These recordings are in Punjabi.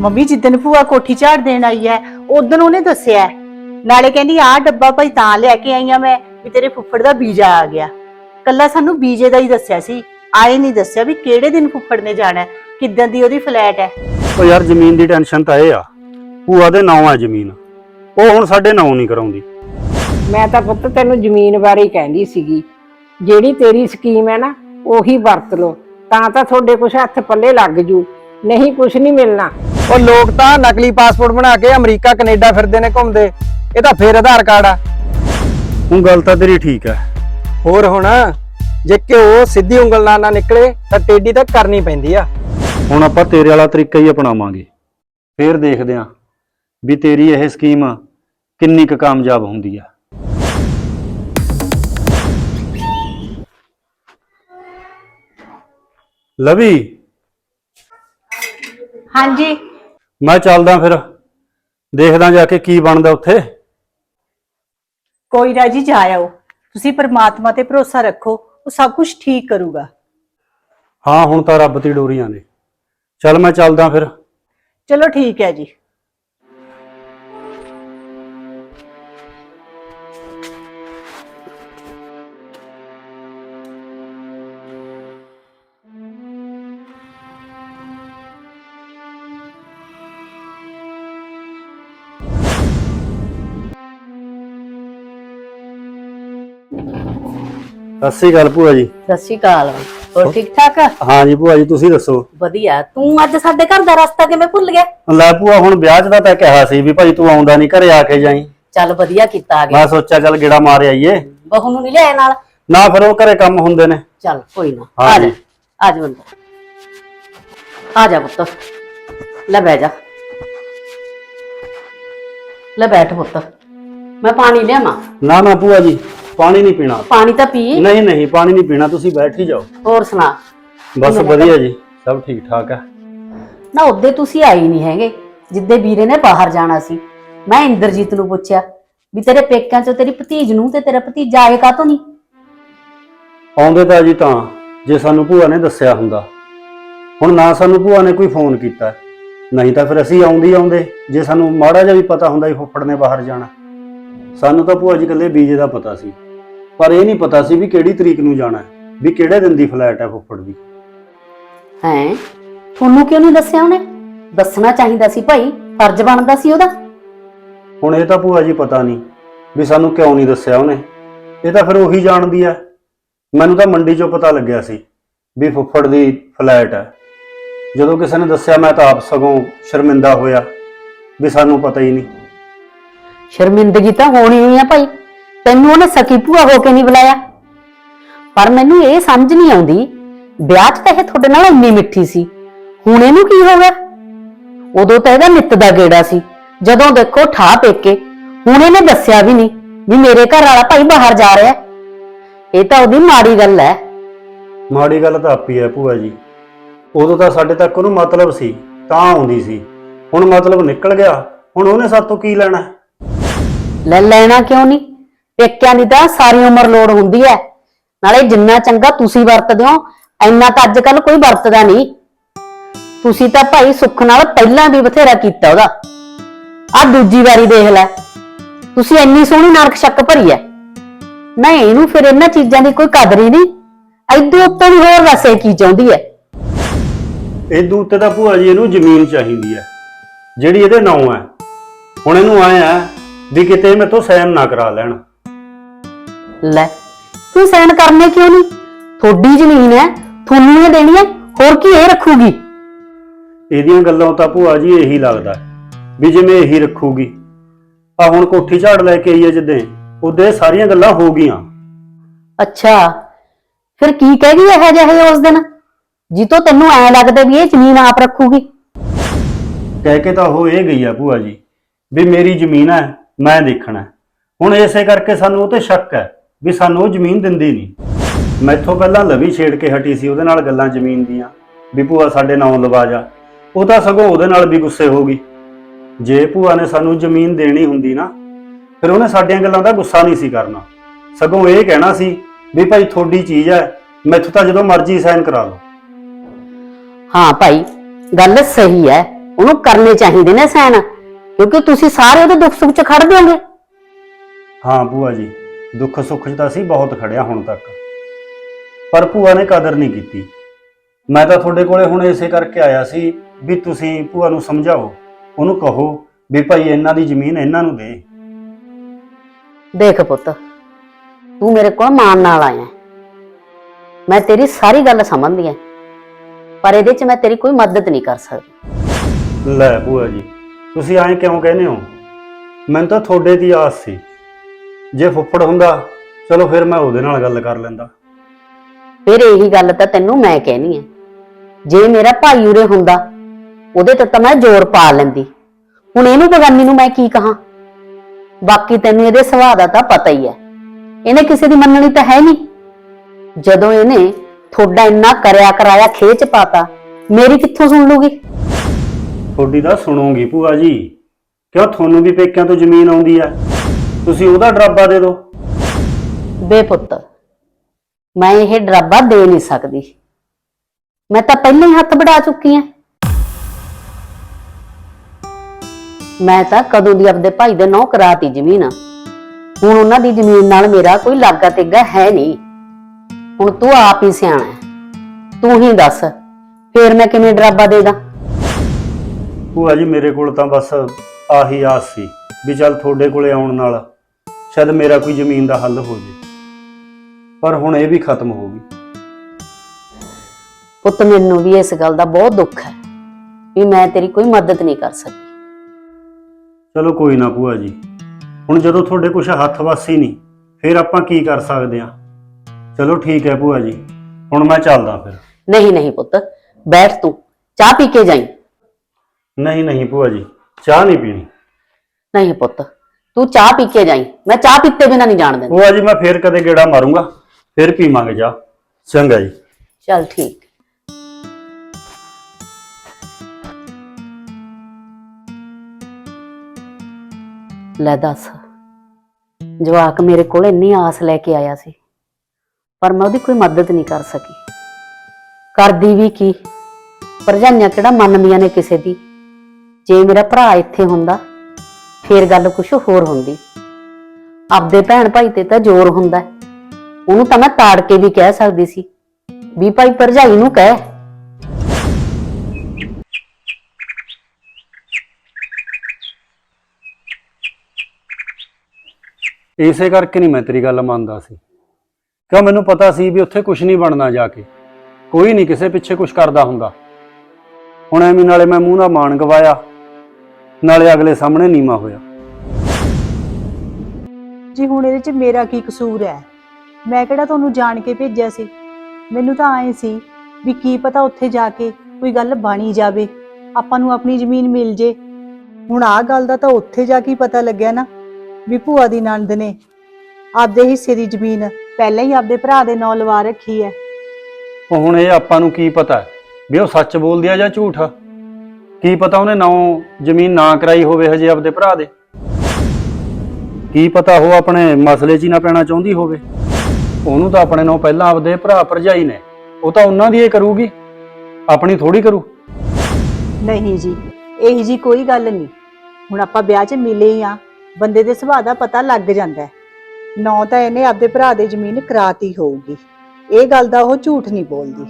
ਮੰਮੀ ਜਿੱਦਣ ਭੂਆ ਕੋਠੀ ਝਾੜ ਦੇਣ ਆਈ ਹੈ ਉਦੋਂ ਉਹਨੇ ਦੱਸਿਆ ਹੈ। ਨਾਲੇ ਕਹਿੰਦੀ ਆਹ ਡੱਬਾ ਭਾਈ ਤਾਂ ਲੈ ਕੇ ਆਈ ਆ ਮੈਂ ਵੀ ਤੇਰੇ ਫੁੱਫੜ ਦਾ ਵੀਜ਼ਾ ਆ ਗਿਆ। ਕੱਲਾ ਸਾਨੂੰ ਵੀਜ਼ੇ ਦਾ ਹੀ ਦੱਸਿਆ ਸੀ। ਆਏ ਨਹੀਂ ਦੱਸਿਆ ਵੀ ਕਿਹੜੇ ਦਿਨ ਫੁੱਫੜ ਨੇ ਜਾਣਾ ਹੈ, ਕਿੱਦਣ ਦੀ ਉਹਦੀ ਫਲੈਟ ਹੈ ਉਹ ਯਾਰ ਜ਼ਮੀਨ ਦੀ ਟੈਨਸ਼ਨ ਤਾਂ ਇਹ ਆ ਭੂਆ ਦੇ ਨਾਂ ਆ ਜ਼ਮੀਨ। ਉਹ ਹੁਣ ਸਾਡੇ ਨਾਂ ਨਹੀਂ ਕਰਾਉਂਦੀ। ਮੈਂ ਤਾਂ ਪੁੱਤ ਤੈਨੂੰ ਜ਼ਮੀਨ ਬਾਰੇ ਹੀ ਕਹਿੰਦੀ ਸੀਗੀ। ਜਿਹੜੀ ਤੇਰੀ ਸਕੀਮ ਹੈ ਨਾ ਉਹੀ ਵਰਤ ਲਓ। ਤਾਂ ਤਾਂ ਤੁਹਾਡੇ ਕੁਛ ਹੱਥ ਪੱਲੇ ਲੱਗ ਜੂ। ਨਹੀਂ ਕੁਛ ਨਹੀਂ ਮਿਲਣਾ। ਉਹ ਲੋਕ ਤਾਂ ਨਕਲੀ ਪਾਸਪੋਰਟ ਬਣਾ ਕੇ ਅਮਰੀਕਾ ਕੈਨੇਡਾ ਫਿਰਦੇ ਨੇ ਘੁੰਮਦੇ। ਇਹ ਤਾਂ ਫੇਰ ਆਧਾਰ ਕਾਰਡ ਆ। ਹੁਣ ਗੱਲ ਤਾਂ ਤੇਰੀ ਠੀਕ ਹੈ ਹੋਰ ਹੁਣ ਜੇ ਘਿਓ ਸਿੱਧੀ ਉਂਗਲ ਨਾਲ ਨਾ ਨਿਕਲੇ ਤਾਂ ਟੇਢੀ ਤਾਂ ਕਰਨੀ ਪੈਂਦੀ ਆ। ਹੁਣ ਆਪਾਂ ਤੇਰੇ ਵਾਲਾ ਤਰੀਕਾ ਹੀ ਅਪਣਾਵਾਂਗੇ। ਫੇਰ ਦੇਖਦੇ ਆਂ ਵੀ ਤੇਰੀ ਇਹ ਸਕੀਮ ਕਿੰਨੀ ਕੁ ਕਾਮਯਾਬ ਹੁੰਦੀ ਆ। ਲਵੀ। ਹਾਂਜੀ। ਮੈਂ ਚੱਲਦਾ ਫਿਰ। ਦੇਖਦਾ ਜਾ ਕੇ ਕੀ ਬਣਦਾ ਉੱਥੇ। ਕੋਈ ਨਾ ਜੀ ਜਾ ਆਓ। ਤੁਸੀਂ ਪਰਮਾਤਮਾ ਤੇ ਭਰੋਸਾ ਰੱਖੋ ਉਹ ਸਭ ਕੁਝ ਠੀਕ ਕਰੂਗਾ। ਹਾਂ ਹੁਣ ਤਾਂ ਰੱਬ ਦੀ ਡੋਰੀਆਂ ਨੇ। ਚੱਲ ਮੈਂ ਚੱਲਦਾ ਫਿਰ। ਚਲੋ ਠੀਕ ਹੈ ਜੀ। ਸਤਿ ਸ੍ਰੀ ਅਕਾਲ ਭੂਆ ਜੀ। ਸਤਿ ਸ਼੍ਰੀ ਅਕਾਲ। ਹੋਰ ਠੀਕ ਠਾਕ ਆ? ਹਾਂ ਜੀ ਭੂਆ ਜੀ ਤੁਸੀਂ ਦੱਸੋ? ਵਧੀਆ। ਤੂੰ ਅੱਜ ਸਾਡੇ ਘਰ ਦਾ ਰਸਤਾ ਕਿਵੇਂ ਭੁੱਲ ਗਿਆ? ਲੈ ਭੂਆ ਹੁਣ ਵਿਆਹ 'ਚ ਦਾ ਤਾਂ ਕਿਹਾ ਸੀ ਵੀ ਭਾਈ ਤੂੰ ਆਉਂਦਾ ਨਹੀਂ ਘਰੇ ਆ ਕੇ ਜਾਈ। ਚੱਲ ਵਧੀਆ ਕੀਤਾ ਆ ਗਿਆ। ਮੈਂ ਸੋਚਿਆ ਚੱਲ ਗੇੜਾ ਮਾਰ ਆਈਏ। ਬਹੂ ਨੂੰ ਨਹੀਂ ਲਿਆਇਆ ਨਾਲ? ਨਾ ਫਿਰ ਉਹ ਘਰੇ ਕੰਮ ਹੁੰਦੇ ਨੇ। ਚੱਲ ਕੋਈ ਨਾ। ਆ ਜਾ। ਜੀ। ਆ ਜਾ ਬੰਦਾ। ਆ ਜਾ ਪੁੱਤ। ਲੈ ਬਹਿ ਜਾ। ਲੈ ਬੈਠ ਪੁੱਤ। ਮੈਂ ਪਾਣੀ ਲਿਆਵਾਂ? ਨਾ ਨਾ ਭੂਆ ਜੀ। ਪਾਣੀ ਨਹੀਂ ਪੀਣਾ। ਪਾਣੀ ਤਾਂ ਪੀ। ਨਹੀਂ ਨਹੀਂ ਪਾਣੀ ਨਹੀਂ ਪੀਣਾ ਤੁਸੀਂ ਬੈਠ ਹੀ ਜਾਓ। ਹੋਰ ਸੁਣਾ। ਬਸ ਵਧੀਆ ਜੀ ਸਭ ਠੀਕ ਠਾਕ ਹੈ ਨਾ ਉਹਦੇ ਤੁਸੀਂ ਆਈ ਨਹੀਂ ਹੈਗੇ ਜਿੱਦੇ ਵੀਰੇ ਨੇ ਬਾਹਰ ਜਾਣਾ ਸੀ। ਮੈਂ ਇੰਦਰਜੀਤ ਨੂੰ ਪੁੱਛਿਆ ਵੀ ਤੇਰੇ ਪੇਕਿਆਂ ਚੋਂ ਤੇਰੀ ਭਤੀਜ ਨੂੰ ਤੇ ਤੇਰਾ ਭਤੀਜਾ ਆਏ ਕਾਤੋਂ ਨਹੀਂ? ਆਉਂਦੇ ਤਾਂ ਜੀ ਤਾਂ ਜੇ ਸਾਨੂੰ ਭੂਆ ਨੇ ਦੱਸਿਆ ਹੁੰਦਾ। ਹੁਣ ਨਾ ਸਾਨੂੰ ਭੂਆ ਨੇ ਕੋਈ ਫੋਨ ਕੀਤਾ। ਨਹੀਂ ਤਾਂ ਫਿਰ ਅਸੀਂ ਆਉਂਦੀ ਆਉਂਦੇ। ਜੇ ਸਾਨੂੰ ਮਾੜਾ ਜਿਹਾ ਵੀ ਪਤਾ ਹੁੰਦਾ ਵੀ ਫੁੱਫੜ ਨੇ ਬਾਹਰ ਜਾਣਾ। ਸਾਨੂੰ ਤਾਂ ਭੂਆ ਜੀ ਇਕੱਲੇ ਬੀਜੇ ਦਾ ਪਤਾ ਸੀ। ਪਰ ਇਹ ਨਹੀਂ ਪਤਾ ਸੀ ਵੀ ਕਿਹੜੀ ਤਰੀਕ ਨੂੰ ਜਾਣਾ ਹੈ, ਵੀ ਕਿਹੜੇ ਦਿਨ ਦੀ ਫਲਾਈਟ ਹੈ ਫੁੱਫੜ ਦੀ। ਹੈਂ? ਤੁਹਾਨੂੰ ਕਿਉਂ ਨਹੀਂ ਦੱਸਿਆ ਉਹਨੇ? ਦੱਸਣਾ ਚਾਹੀਦਾ ਸੀ ਭਾਈ ਫਰਜ਼ ਬਣਦਾ ਸੀ ਉਹਦਾ। ਹੁਣ ਇਹ ਤਾਂ ਭੂਆ ਜੀ ਪਤਾ ਨਹੀਂ ਵੀ ਸਾਨੂੰ ਕਿਉਂ ਨਹੀਂ ਦੱਸਿਆ ਉਹਨੇ। ਇਹ ਤਾਂ ਫਿਰ ਉਹੀ ਜਾਣਦੀ ਆ ਮੈਨੂੰ ਤਾਂ ਮੰਡੀ 'ਚੋਂ ਪਤਾ ਲੱਗਿਆ ਸੀ ਵੀ ਫੁੱਫੜ ਦੀ ਫਲਾਈਟ ਹੈ। ਜਦੋਂ ਕਿਸੇ ਨੇ ਦੱਸਿਆ ਮੈਂ ਤਾਂ ਆਪ ਸਗੋਂ ਸ਼ਰਮਿੰਦਾ ਹੋਇਆ ਵੀ ਸਾਨੂੰ ਪਤਾ ਹੀ ਨਹੀਂ। ਸ਼ਰਮਿੰਦਗੀ ਤਾਂ ਹੋਣੀ ਹੋਈ ਆ ਭਾਈ। ਤੈਨੂੰ ਉਹਨੇ ਸਕੀ ਭੂਆ ਹੋ ਕੇ ਨਹੀਂ ਬੁਲਾਇਆ? ਪਰ ਮੈਨੂੰ ਇਹ ਸਮਝ ਨਹੀਂ ਆਉਂਦੀ ਵਿਆਹ 'ਚ ਤਾਂ ਇਹ ਤੁਹਾਡੇ ਨਾਲ ਇੰਨੀ ਮਿੱਠੀ ਸੀ। ਹੁਣ ਇਹਨੂੰ ਕੀ ਹੋ ਗਿਆ? ਉਦੋਂ ਤਾਂ ਇਹਦਾ ਨਿੱਤ ਦਾ ਗੇੜਾ ਸੀ। ਜਦੋਂ ਦੇਖੋ ਠਾ ਪੇਕੇ ਹੁਣ ਇਹਨੇ ਦੱਸਿਆ ਵੀ ਨਹੀਂ ਵੀ ਮੇਰੇ ਘਰ ਵਾਲਾ ਭਾਈ ਬਾਹਰ ਜਾ ਰਿਹਾ। ਇਹ ਤਾਂ ਉਹਦੀ ਮਾੜੀ ਗੱਲ ਹੈ। ਮਾੜੀ ਗੱਲ ਤਾਂ ਆਪੀ ਹੈ ਭੂਆ ਜੀ। ਉਦੋਂ ਤਾਂ ਸਾਡੇ ਤੱਕ ਉਹਨੂੰ ਮਤਲਬ ਸੀ ਤਾਂ ਆਉਂਦੀ ਸੀ। ਹੁਣ ਮਤਲਬ ਨਿਕਲ ਗਿਆ। ਹੁਣ ਉਹਨੇ ਸਾਤੋਂ ਕੀ ਲੈਣਾ? ਲੈ ਲੈਣਾ ਕਿਉਂ ਨਹੀਂ? ਪੇਕਿਆਂ ਦੀ ਤਾਂ ਸਾਰੀ ਉਮਰ ਲੋੜ ਹੁੰਦੀ ਹੈ। ਨਾਲੇ ਜਿੰਨਾ ਚੰਗਾ ਤੁਸੀਂ ਵਰਤਦੇ ਹੋ, ਇੰਨਾ ਤਾਂ ਅੱਜ ਕੱਲ ਕੋਈ ਵਰਤਦਾ ਨਹੀਂ। ਤੁਸੀਂ ਤਾਂ ਭਾਈ ਸੁੱਖ ਨਾਲ ਪਹਿਲਾਂ ਵੀ ਬਥੇਰਾ ਕੀਤਾ ਉਹਦਾ। ਆ ਦੂਜੀ ਵਾਰੀ ਦੇਖ ਲੈ। ਤੁਸੀਂ ਇੰਨੀ ਸੋਹਣੀ ਨਰਕ ਸ਼ੱਕ ਭਰੀ ਐ। ਨਹੀਂ ਇਹਨੂੰ ਫਿਰ ਇਹਨਾਂ ਚੀਜ਼ਾਂ ਦੀ ਕੋਈ ਕਦਰ ਹੀ ਨਹੀਂ। ਐਦੋਂ ਉੱਤੋਂ ਵੀ ਹੋਰ ਦੱਸ ਕੀ ਚਾਹੁੰਦੀ ਐ। ਇਦੋਂ ਉੱਤੇ ਤਾਂ ਭੂਆ ਜੀ ਇਹਨੂੰ ਜ਼ਮੀਨ ਚਾਹੀਦੀ ਹੈ ਜਿਹੜੀ ਇਹਦੇ ਨਾਂ ਹੈ ਹੁਣ ਇਹਨੂੰ ਆਏ ਆ ਵੀ ਕਿਤੇ ਮੇਰੇ ਤੋਂ ਸਾਈਨ ਨਾ ਕਰਾ ਲੈਣ। ਲੈ ਤੂੰ ਸਹਿਣ ਕਰਨੇ ਕਿਉਂ ਨਹੀਂ? ਥੋੜੀ ਜ਼ਮੀਨ ਹੈ ਤੁਹਾਨੂੰ ਇਹ ਦੇਣੀ ਹੈ ਹੋਰ ਕੀ ਇਹ ਰੱਖੂਗੀ? ਇਹਦੀਆਂ ਗੱਲਾਂ ਤਾਂ ਭੂਆ ਜੀ ਇਹੀ ਲੱਗਦਾ ਵੀ ਜਿਵੇਂ ਇਹੀ ਰੱਖੂਗੀ। ਆ ਹੁਣ ਕੋਠੀ ਝਾੜ ਲੈ ਕੇ ਆਈ ਹੈ ਜਿੱਦੇ ਉਹਦੇ ਸਾਰੀਆਂ ਗੱਲਾਂ ਹੋ ਗਈਆਂ। ਅੱਛਾ ਫਿਰ ਕੀ ਕਹਿ ਗਈ ਇਹ ਜਿਹੇ ਉਸ ਦਿਨ? ਜਿੱਤੋਂ ਤੈਨੂੰ ਐ ਲੱਗਦਾ ਵੀ ਇਹ ਜ਼ਮੀਨ ਆਪ ਰੱਖੂਗੀ। ਕਹਿ ਕੇ ਤਾਂ ਉਹ ਇਹ ਗਈ ਆ ਭੂਆ ਜੀ ਵੀ ਮੇਰੀ ਜ਼ਮੀਨ ਹੈ ਮੈਂ ਦੇਖਣਾ। ਹੁਣ ਇਸੇ ਕਰਕੇ ਸਾਨੂੰ ਉਹ ਤੇ ਸ਼ੱਕ ਹੈ। ਵੀ ਸਾਨੂੰ ਉਹ ਜ਼ਮੀਨ ਦਿੰਦੀ ਨਹੀਂ। ਮੈਥੋਂ ਪਹਿਲਾਂ ਲਵੀ ਛੇੜ ਕੇ ਹਟੀ ਸੀ ਉਹਦੇ ਨਾਲ ਗੱਲਾਂ ਜ਼ਮੀਨ ਦੀਆਂ। ਵੀ ਭੂਆ ਸਾਡੇ ਨਾਂ ਲਵਾ ਜਾ ਉਹ ਤਾਂ ਸਗੋਂ ਉਹਦੇ ਨਾਲ ਵੀ ਗੁੱਸੇ ਹੋ ਗਈ। ਜੇ ਭੂਆ ਨੇ ਸਾਨੂੰ ਜ਼ਮੀਨ ਦੇਣੀ ਹੁੰਦੀ ਨਾ ਫਿਰ ਉਹਨੇ ਸਾਡੀਆਂ ਗੱਲਾਂ ਦਾ ਗੁੱਸਾ ਨਹੀਂ ਸੀ ਕਰਨਾ। ਸਗੋਂ ਇਹ ਕਹਿਣਾ ਸੀ ਵੀ ਭਾਈ ਤੁਹਾਡੀ ਚੀਜ਼ ਹੈ ਮੈਥੋਂ ਤਾਂ ਜਦੋਂ ਮਰਜ਼ੀ ਸਾਈਨ ਕਰਾ ਲਓ। ਹਾਂ ਭਾਈ ਗੱਲ ਸਹੀ ਹੈ। ਉਹਨੂੰ ਕਰਨੇ ਚਾਹੀਦੇ ਨੇ ਸਹਿਣ ਕਿਉਂਕਿ ਤੁਸੀਂ ਸਾਰੇ ਉਹਦੇ ਦੁੱਖ ਸੁੱਖ 'ਚ ਖੜ ਦਿਓਗੇ ਹਾਂ ਭੂਆ ਜੀ। ਦੁੱਖ ਸੁੱਖ 'ਚ ਤਾਂ ਅਸੀਂ ਬਹੁਤ ਖੜਿਆ ਹੁਣ ਤੱਕ। ਪਰ ਭੂਆ ਨੇ ਕਦਰ ਨਹੀਂ ਕੀਤੀ। ਮੈਂ ਤਾਂ ਤੁਹਾਡੇ ਕੋਲੇ ਹੁਣ ਇਸੇ ਕਰਕੇ ਆਇਆ ਸੀ ਵੀ ਤੁਸੀਂ ਭੂਆ ਨੂੰ ਸਮਝਾਓ ਉਹਨੂੰ ਕਹੋ ਵੀ ਭਾਈ ਇਹਨਾਂ ਦੀ ਜ਼ਮੀਨ ਇਹਨਾਂ ਨੂੰ ਦੇ। ਦੇਖ ਪੁੱਤ ਤੂੰ ਮੇਰੇ ਕੋਲ ਮਾਨ ਨਾਲ ਆਇਆ। ਮੈਂ ਤੇਰੀ ਸਾਰੀ ਗੱਲ ਸਮਝਦੀ ਹਾਂ ਪਰ ਇਹਦੇ 'ਚ ਮੈਂ ਤੇਰੀ ਕੋਈ ਮਦਦ ਨਹੀਂ ਕਰ ਸਕਦੀ। ਲੈ ਭੂਆ ਜੀ ਤੁਸੀਂ ਐਂ ਕਿਉਂ ਕਹਿੰਦੇ ਹੋ? ਮੈਨੂੰ ਤਾਂ ਤੁਹਾਡੇ ਦੀ ਆਸ ਸੀ। ਜੇ ਫੁੱਫੜ ਹੁੰਦਾ ਚਲੋ ਫਿਰ ਮੈਂ ਉਹਦੇ ਨਾਲ ਗੱਲ ਕਰ ਲੈਂਦਾ। ਫਿਰ ਇਹੀ ਗੱਲ ਤਾਂ ਤੈਨੂੰ ਮੈਂ ਕਹਿਣੀ ਹੈ ਜੇ ਮੇਰਾ ਭਾਈ ਉਰੇ ਹੁੰਦਾ ਉਹਦੇ ਤੇ ਤਾਂ ਮੈਂ ਜ਼ੋਰ ਪਾ ਲੈਂਦੀ। ਹੁਣ ਇਹਨੂੰ ਬਗਾਨੀ ਨੂੰ ਮੈਂ ਕੀ ਕਹਾਂ? ਬਾਕੀ ਤੈਨੂੰ ਇਹਦੇ ਸੁਭਾਅ ਦਾ ਤਾਂ ਪਤਾ ਹੀ ਹੈ ਇਹਨੇ ਕਿਸੇ ਦੀ ਮੰਨਣੀ ਤਾਂ ਹੈ ਨਹੀਂ। ਜਦੋਂ ਇਹਨੇ ਥੋੜਾ ਇੰਨਾ ਕਰਿਆ ਕਰਾਇਆ ਖੇਚ ਪਾਤਾ ਮੇਰੀ ਕਿੱਥੋਂ ਸੁਣ ਲੂਗੀ? ਤੁਹਾਡੀ ਤਾਂ ਸੁਣੋਗੀ ਭੂਆ ਜੀ। ਕਿਉਂ? ਤੁਹਾਨੂੰ ਵੀ ਪੇਕਿਆਂ ਤੋਂ ਜ਼ਮੀਨ ਆਉਂਦੀ ਆ। ਤੁਸੀਂ ਉਹਦਾ ਡਰਾਬਾ ਦੇ ਦਿਓ। ਬੇਪੁੱਤ ਮੈਂ ਇਹ ਡਰਾਬਾ ਦੇ ਨਹੀਂ ਸਕਦੀ। ਮੈਂ ਤਾਂ ਪਹਿਲਾਂ ਹੀ ਹੱਥ ਵੜਾ ਚੁੱਕੀ ਹਾਂ। ਮੈਂ ਤਾਂ ਕਦੋਂ ਦੀ ਆਪਦੇ ਭਾਈ ਦੇ ਨੌ ਕਰਾਤੀ ਜ਼ਮੀਨ। ਹੁਣ ਉਹਨਾਂ ਦੀ ਜ਼ਮੀਨ ਨਾਲ ਮੇਰਾ ਕੋਈ ਲਾਗਾ ਤੇਗਾ ਹੈ ਨਹੀਂ। ਹੁਣ ਤੂੰ ਆਪ ਹੀ ਸਿਆਣਾ ਹੈ। ਤੂੰ ਹੀ ਦੱਸ ਫੇਰ ਮੈਂ ਕਿਵੇਂ ਡਰਾਬਾ ਦੇ ਦਾਂ? ਭੂਆ ਜੀ ਮੇਰੇ ਕੋਲ ਤਾਂ ਬਸ ਆਹੀ ਆਸ ਸੀ ਵੀ ਚੱਲ ਤੁਹਾਡੇ ਕੋਲੇ ਆਉਣ ਨਾਲ। ਸ਼ਾਇਦ ਮੇਰਾ ਕੋਈ ਜ਼ਮੀਨ ਦਾ ਹੱਲ ਹੋ ਜੇ। ਪਰ ਹੁਣ ਇਹ ਵੀ ਖਤਮ ਹੋ ਗਈ। ਪੁੱਤ ਮੈਨੂੰ ਵੀ ਇਸ ਗੱਲ ਦਾ ਬਹੁਤ ਦੁੱਖ ਹੈ ਵੀ ਮੈਂ ਤੇਰੀ ਕੋਈ ਮਦਦ ਨਹੀਂ ਕਰ ਸਕੀ ਚਲੋ ਕੋਈ ਨਾ ਭੂਆ ਜੀ ਹੁਣ ਜਦੋਂ ਤੁਹਾਡੇ ਕੁਝ ਹੱਥ ਵੱਸ ਨਹੀਂ ਫਿਰ ਆਪਾਂ ਕੀ ਕਰ ਸਕਦੇ ਆ ਚਲੋ ਠੀਕ ਹੈ ਭੂਆ ਜੀ ਹੁਣ ਮੈਂ ਚੱਲਦਾ ਫਿਰ। ਨਹੀਂ ਨਹੀਂ ਪੁੱਤ ਬੈਠ ਤੂੰ ਚਾਹ ਪੀ ਕੇ ਜਾਈਂ। ਨਹੀਂ ਨਹੀਂ ਭੂਆ ਜੀ ਚਾਹ ਨਹੀਂ ਪੀਣੀ। ਨਹੀਂ ਪੁੱਤ ਤੂੰ ਚਾਹ ਪੀ ਕੇ ਜਾਈਂ। ਮੈਂ ਚਾਹ ਪੀਤੇ ਬਿਨਾ ਨਹੀਂ ਜਾਣ ਦਿੰਦੀ। ਭੂਆ ਜੀ ਮੈਂ ਫੇਰ ਕਦੇ ਗੇੜਾ ਮਾਰੂੰਗਾ। ਫਿਰ ਪੀਵਾਂਗੇ ਚਾਹ। ਚੰਗਾ ਜੀ। ਚੱਲ ਠੀਕ। ਲੈ ਦੱਸ ਜਵਾਕ ਮੇਰੇ ਕੋਲ ਇੰਨੀ ਆਸ ਲੈ ਕੇ ਆਇਆ ਸੀ ਪਰ ਮੈਂ ਉਹਦੀ ਕੋਈ ਮਦਦ ਨਹੀਂ ਕਰ ਸਕੀ। ਕਰਦੀ ਵੀ ਕੀ? ਭਰਜਾਈਆਂ ਕਿਹੜਾ ਮੰਨਦੀਆਂ ਨੇ ਕਿਸੇ ਦੀ? ਜੇ ਮੇਰਾ ਭਰਾ ਇੱਥੇ ਹੁੰਦਾ ਫੇਰ ਗੱਲ ਕੁਛ ਹੋਰ ਹੁੰਦੀ। ਆਪਦੇ ਭੈਣ ਭਾਈ ਤੇ ਤਾਂ ਜ਼ੋਰ ਹੁੰਦਾ ਉਹਨੂੰ ਤਾਂ ਮੈਂ ਤਾੜ ਕੇ ਵੀ ਕਹਿ ਸਕਦੀ ਸੀ, ਵੀ ਭਾਈ ਭਰਜਾਈ ਨੂੰ ਕਹਿ। ਇਸੇ ਕਰਕੇ ਨਹੀਂ ਮੈਂ ਤੇਰੀ ਗੱਲ ਮੰਨਦਾ ਸੀ। ਕਿਉਂ ਮੈਨੂੰ ਪਤਾ ਸੀ ਵੀ ਉੱਥੇ ਕੁਝ ਨਹੀਂ ਬਣਨਾ ਜਾ ਕੇ। ਕੋਈ ਨਹੀਂ ਕਿਸੇ ਪਿੱਛੇ ਕੁਝ ਕਰਦਾ ਹੁੰਦਾ। ਹੁਣ ਐਵੇਂ ਨਾਲੇ ਮੈਂ ਮੂੰਹ ਦਾ ਮਾਣ ਗਵਾਇਆ। ਨਾਲੇ ਅਗਲੇ ਸਾਹਮਣੇ ਨੀਮਾ ਹੋਇਆ। ਜੀ ਹੁਣ ਇਹਦੇ 'ਚ ਮੇਰਾ ਕੀ ਕਸੂਰ ਹੈ? ਮੈਂ ਕਿਹੜਾ ਤੁਹਾਨੂੰ ਜਾਣ ਕੇ ਭੇਜਿਆ ਸੀ? ਮੈਨੂੰ ਤਾਂ ਆਏ ਸੀ ਵੀ ਕੀ ਪਤਾ ਉੱਥੇ ਜਾ ਕੇ ਕੋਈ ਗੱਲ ਬਣੀ ਜਾਵੇ। ਆਪਾਂ ਨੂੰ ਆਪਣੀ ਜ਼ਮੀਨ ਮਿਲ ਜੇ। ਹੁਣ ਆਹ ਗੱਲ ਦਾ ਤਾਂ ਉੱਥੇ ਜਾ ਕੇ ਹੀ ਪਤਾ ਲੱਗਿਆ ਨਾ ਵੀ ਭੂਆ ਦੀ ਨੰਦ ਨੇ ਆਪਦੇ ਹਿੱਸੇ ਦੀ ਜ਼ਮੀਨ ਪਹਿਲਾਂ ਹੀ ਆਪਦੇ ਭਰਾ ਦੇ ਨਾਂ ਲਵਾ ਰੱਖੀ ਹੈ। ਹੁਣ ਇਹ ਆਪਾਂ ਨੂੰ ਕੀ ਪਤਾ ਵੀ ਉਹ ਸੱਚ ਬੋਲਦੀ ਆ ਜਾਂ ਝੂਠ? ਕੀ ਪਤਾ ਉਹਨੇ ਨੌ ਜ਼ਮੀਨ ਨਾ ਕਰਾਈ ਹੋਵੇ ਹਜੇ ਆਪਦੇ ਭਰਾ ਦੇ? ਕੀ ਪਤਾ ਉਹ ਆਪਣੇ ਮਸਲੇ 'ਚ ਹੀ ਨਾ ਪੈਣਾ ਚਾਹੁੰਦੀ ਹੋਵੇ? ਉਹਨੂੰ ਤਾਂ ਆਪਣੇ ਨਾਲ ਪਹਿਲਾਂ ਆਪਦੇ ਭਰਾ ਭਰਜਾਈ ਨੇ। ਉਹ ਤਾਂ ਉਹਨਾਂ ਦੀ ਹੀ ਕਰੂਗੀ। ਆਪਣੀ ਥੋੜੀ ਕਰੂ। ਨਹੀਂ ਜੀ, ਇਹੀ ਜੀ ਕੋਈ ਗੱਲ ਨਹੀਂ। ਹੁਣ ਆਪਾਂ ਵਿਆਹ 'ਚ ਮਿਲੇ ਹੀ ਆ ਬੰਦੇ ਦੇ ਸੁਭਾਅ ਦਾ ਪਤਾ ਲੱਗ ਜਾਂਦਾ ਹੈ। ਨੌ ਤਾਂ ਇਹਨੇ ਆਪਦੇ ਭਰਾ ਦੇ ਜ਼ਮੀਨ ਕਰਾਤੀ ਹੋਊਗੀ। ਇਹ ਗੱਲ ਦਾ ਉਹ ਝੂਠ ਨਹੀਂ ਬੋਲਦੀ।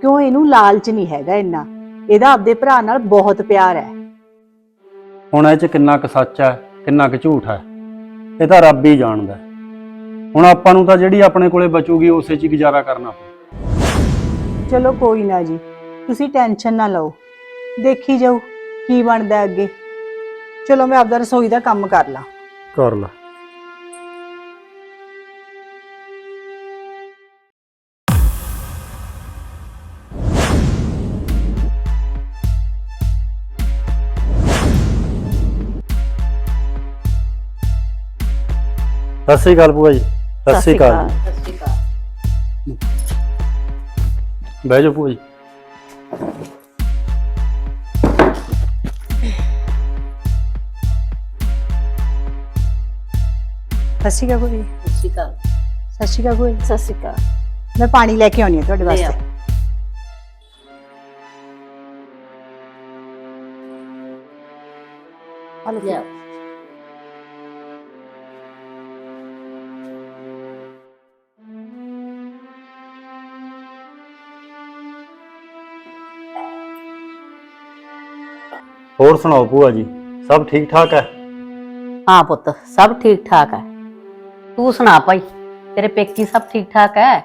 ਕਿਉਂ ਇਹਨੂੰ ਲਾਲਚ ਨਹੀਂ ਹੈਗਾ ਇੰਨਾ? ਇਹਦਾ ਆਪਦੇ ਭਰਾ ਨਾਲ ਬਹੁਤ ਪਿਆਰ ਹੈ। ਹੁਣ ਇਹ 'ਚ ਕਿੰਨਾ ਕੁ ਸੱਚ ਹੈ ਕਿੰਨਾ ਕੁ ਝੂਠ ਹੈ ਇਹ ਤਾਂ ਰੱਬ ਹੀ ਜਾਣਦਾ ਹੈ। ਹੁਣ ਆਪਾਂ ਨੂੰ ਤਾਂ ਜਿਹੜੀ ਆਪਣੇ ਕੋਲੇ ਬਚੂਗੀ ਉਸੇ 'ਚ ਹੀ ਗੁਜ਼ਾਰਾ ਕਰਨਾ ਪਊ। ਚਲੋ ਕੋਈ ਨਾ ਜੀ ਤੁਸੀਂ ਟੈਨਸ਼ਨ ਨਾ ਲਓ। ਦੇਖੀ ਜਾਓ ਕੀ ਬਣਦਾ ਅੱਗੇ। ਚਲੋ ਮੈਂ ਆਪਦਾ ਰਸੋਈ ਦਾ ਕੰਮ ਕਰ ਲਾਂ। ਕਰ ਲਾ। ਸਤਿ ਸ੍ਰੀ ਅਕਾਲ ਭੂਆ ਜੀ। ਸਤਿ ਸ੍ਰੀ ਅਕਾਲ। ਬਹਿ ਜਾਓ ਭੂਆ ਜੀ। ਸਤਿ ਸ਼੍ਰੀ ਅਕਾਲ ਭੂਆ ਜੀ। ਸਤਿ ਸ਼੍ਰੀ ਅਕਾਲ। ਸਤਿ ਸ਼੍ਰੀ ਅਕਾਲ ਭੂਆ ਜੀ। ਸਤਿ ਸ਼੍ਰੀ ਅਕਾਲ। ਮੈਂ ਪਾਣੀ ਲੈ ਕੇ ਆਉਣੀ ਹੈ ਤੁਹਾਡੇ ਲੈ ਵਾਸਤੇ। ਆਓ। ਲਿਆਓ। ਹੋਰ ਸੁਣਾਓ ਭੂਆ ਜੀ? ਸਭ ਠੀਕ ਠਾਕ ਹੈ? ਹਾਂ ਪੁੱਤ ਸਭ ਠੀਕ ਠਾਕ ਹੈ। ਤੂੰ ਸੁਣਾ ਭਾਈ ਤੇਰੇ ਪੇਕੀ ਸਭ ਠੀਕ ਠਾਕ ਹੈ?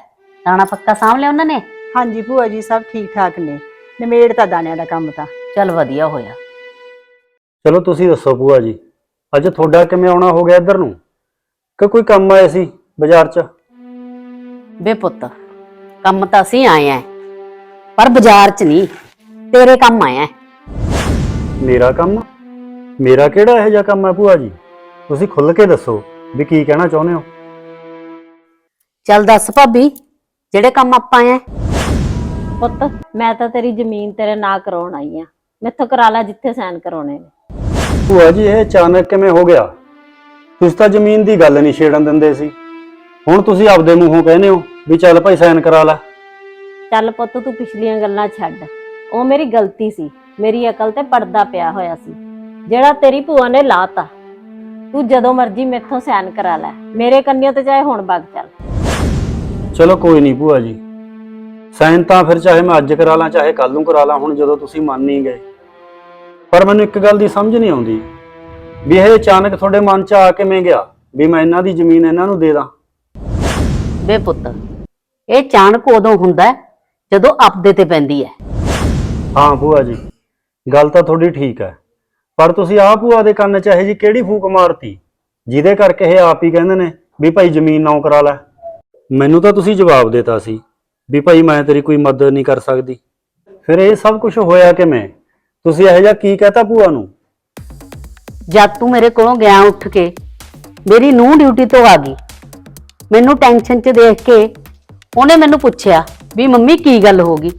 ਦਾਣਾ ਪੱਕਾ ਸਾਂਭ ਲਿਆ ਉਹਨਾਂ ਨੇ? ਹਾਂਜੀ ਭੂਆ ਜੀ ਸਭ ਠੀਕ ਠਾਕ ਨੇ। ਨਿਮੇੜ ਤਾਂ ਦਾਣਿਆਂ ਦਾ ਕੰਮ ਤਾਂ। ਚੱਲ ਵਧੀਆ ਹੋਇਆ। ਚਲੋ ਤੁਸੀਂ ਦੱਸੋ ਭੂਆ ਜੀ ਅੱਜ ਤੁਹਾਡਾ ਕਿਵੇਂ ਆਉਣਾ ਹੋ ਗਿਆ ਇੱਧਰ ਨੂੰ? ਕਿ ਕੋਈ ਕੰਮ ਆਇਆ ਸੀ ਬਾਜ਼ਾਰ 'ਚ? ਬੇ ਪੁੱਤ ਕੰਮ ਤਾਂ ਅਸੀਂ ਆਏ ਆਂ ਪਰ ਬਾਜ਼ਾਰ 'ਚ ਨਹੀਂ ਤੇਰੇ ਕੰਮ ਆਏ ਆਂ ਮੇਰਾ ਕੰਮ? ਮੇਰਾ ਕਿਹੜਾ ਇਹੋ ਜਿਹਾ ਕੰਮ ਹੈ ਭੂਆ ਜੀ? ਤੁਸੀਂ ਖੁੱਲ ਕੇ ਦੱਸੋ ਵੀ ਕੀ ਕਹਿਣਾ ਚਾਹੁੰਦੇ ਹੋ? ਚੱਲ ਦੱਸ ਭਾਬੀ ਜਿਹੜੇ ਕੰਮ ਆਪਾਂ ਆਏ ਪੁੱਤ ਮੈਂ ਤਾਂ ਤੇਰੀ ਜ਼ਮੀਨ ਤੇਰੇ ਨਾਂ ਕਰਾਉਣ ਆਈ ਆ। ਮੈਥੋਂ ਕਰਾ ਲੈ ਜਿੱਥੇ ਸਾਈਨ ਕਰਾਉਣੇ ਨੇ। ਭੂਆ ਜੀ ਇਹ ਅਚਾਨਕ ਕਿਵੇਂ ਹੋ ਗਿਆ? ਤੁਸੀਂ ਤਾਂ ਜ਼ਮੀਨ ਦੀ ਗੱਲ ਨਹੀਂ ਛੇੜਨ ਦਿੰਦੇ ਸੀ। ਹੁਣ ਤੁਸੀਂ ਆਪਦੇ ਮੂੰਹੋਂ ਕਹਿੰਦੇ ਹੋ ਵੀ ਚੱਲ ਭਾਈ ਸਾਈਨ ਕਰਾ ਲੈ। ਚੱਲ ਪੁੱਤ ਤੂੰ ਪਿਛਲੀਆਂ ਗੱਲਾਂ ਛੱਡ। ਉਹ ਮੇਰੀ ਗਲਤੀ ਸੀ। ਮੇਰੀ ਅਕਲ ਤੇ ਪਰਦਾ ਪਿਆ ਹੋਇਆ ਸੀ। ਜਿਹੜਾ ਤੇਰੀ ਭੂਆ ਨੇ ਲਾਤਾ ਤੂੰ ਜਦੋਂ ਮਰਜ਼ੀ ਮੈਥੋਂ ਸਾਈਨ ਕਰਾ ਲੈ। ਮੇਰੇ ਕੰਨਿਆਂ ਤੇ ਚਾਹੇ ਹੁਣ ਵਗ ਚੱਲ। ਚਲੋ ਕੋਈ ਨਹੀਂ ਭੂਆ ਜੀ। ਸਾਈਨ ਤਾਂ ਫਿਰ ਚਾਹੇ ਮੈਂ ਅੱਜ ਕਰਾ ਲਾਂ ਚਾਹੇ ਕੱਲ ਨੂੰ ਕਰਾ ਲਾਂ ਹੁਣ ਜਦੋਂ ਤੁਸੀਂ ਮੰਨ ਨਹੀਂ ਗਏ। ਪਰ ਮੈਨੂੰ ਇੱਕ ਗੱਲ ਦੀ ਸਮਝ ਨਹੀਂ ਆਉਂਦੀ ਵੀ ਇਹ ਅਚਾਨਕ ਤੁਹਾਡੇ ਮਨ 'ਚ ਆ ਕਿਵੇਂ ਗਿਆ ਵੀ ਮੈਂ ਇਹਨਾਂ ਦੀ ਜ਼ਮੀਨ ਇਹਨਾਂ ਨੂੰ ਦੇ ਦਾਂ। ਬੇ ਪੁੱਤ ਇਹ ਚਾਣਕ ਉਦੋਂ ਹੁੰਦਾ ਹੈ, ਜਦੋਂ ਆਪਦੇ ਤੇ ਪੈਂਦੀ ਹੈ। ਹਾਂ ਭੂਆ ਜੀ। ਗੱਲ ਤਾਂ ਤੁਹਾਡੀ ਠੀਕ ਹੈ। ਪਰ ਤੁਸੀਂ ਆਹ ਭੂਆ ਦੇ ਕੰਨ 'ਚ ਇਹ ਜੀ ਕਿਹੜੀ ਫੂਕ ਮਾਰਤੀ, ਜਿਹਦੇ ਕਰਕੇ ਇਹ ਆਪ ਹੀ ਕਹਿੰਦੇ ਨੇ ਵੀ ਭਾਈ ਜ਼ਮੀਨ ਨਾ ਕਰਾ ਲੈ। ਮੈਨੂੰ ਤਾਂ ਤੁਸੀਂ ਜਵਾਬ ਦਿੱਤਾ ਸੀ ਵੀ ਭਾਈ ਮੈਂ ਤੇਰੀ ਕੋਈ ਮਦਦ ਨਹੀਂ ਕਰ ਸਕਦੀ। ਫਿਰ ਇਹ ਸਭ ਕੁਝ ਹੋਇਆ ਕਿਵੇਂ? ਤੁਸੀਂ ਇਹੋ ਜਿਹਾ ਕੀ ਕਹਤਾ ਭੂਆ ਨੂੰ? ਜਦ ਤੂੰ ਮੇਰੇ ਕੋਲੋਂ ਗਿਆ ਉੱਠ ਕੇ, ਮੇਰੀ ਨੂੰਹ ਡਿਊਟੀ ਤੋਂ ਆ ਗਈ। ਮੈਨੂੰ ਟੈਨਸ਼ਨ 'ਚ ਦੇਖ ਕੇ ਉਹਨੇ ਮੈਨੂੰ ਪੁੱਛਿਆ ਵੀ ਮੰਮੀ ਕੀ ਗੱਲ ਹੋ ਗਈ?